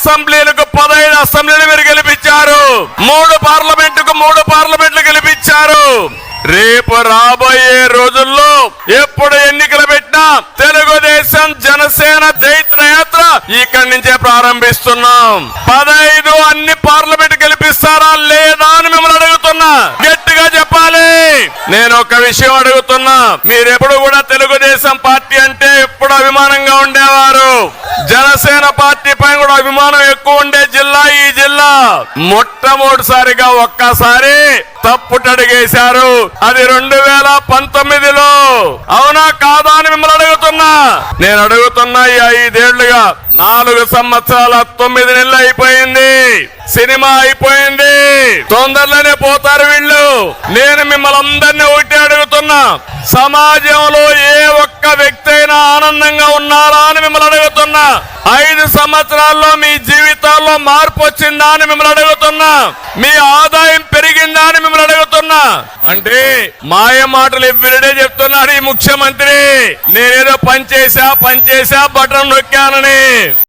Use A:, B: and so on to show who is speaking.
A: అసెంబ్లీలకు పదహైదు అసెంబ్లీలు మీరు గెలిపించారు. మూడు పార్లమెంటుకు మూడు పార్లమెంట్లు గెలిపించారు. రేపు రాబోయే రోజుల్లో ఎప్పుడు ఎన్నికలు పెట్టినా తెలుగుదేశం జనసేన జైత్రయాత్ర ఇక్కడి నుంచే ప్రారంభిస్తున్నాం. పదహైదు అన్ని పార్లమెంట్ గెలిపిస్తారా లేదా అని మిమ్మల్ని అడుగుతున్నా. గట్టిగా చెప్పాలి. నేను ఒక విషయం అడుగుతున్నా. మీరెప్పుడు కూడా తెలుగుదేశం పార్టీ అంటే ఎప్పుడు అభిమానం జనసేన పార్టీ పైన కూడా అభిమానం ఎక్కువ ఉండే జిల్లా ఈ జిల్లా. మొట్టమొదటిసారిగా ఒక్కసారి తప్పుటడిగేశారు అది రెండు వేల పంతొమ్మిదిలో. అవునా కాదా అని మిమ్మల్ని అడుగుతున్నా. నేను అడుగుతున్నా ఈ ఐదేళ్ళుగా నాలుగు సంవత్సరాల తొమ్మిది నెలలు అయిపోయింది. సినిమా అయిపోయింది. తొందరలోనే పోతారు వీళ్ళు. నేను మిమ్మల్ని అందరినీ ఒకటి అడుగుతున్నా. సమాజంలో ఏ ఒక్క వ్యక్తి అయినా ఆనందంగా ఉన్నారా అని మిమ్మల్ని అడుగుతున్నా. ఐదు సంవత్సరాల్లో మీ జీవితాల్లో మార్పు వచ్చిందా అని మిమ్మల్ని అడుగుతున్నా. మీ ఆదాయం పెరిగిందా అని మిమ్మల్ని అడుగుతున్నా. అంటే మాయ మాటలు ఎవ్రీడే చెప్తున్నాడు ఈ ముఖ్యమంత్రి. నేనేదో పనిచేసా పనిచేసా బటన్ నొక్కానని.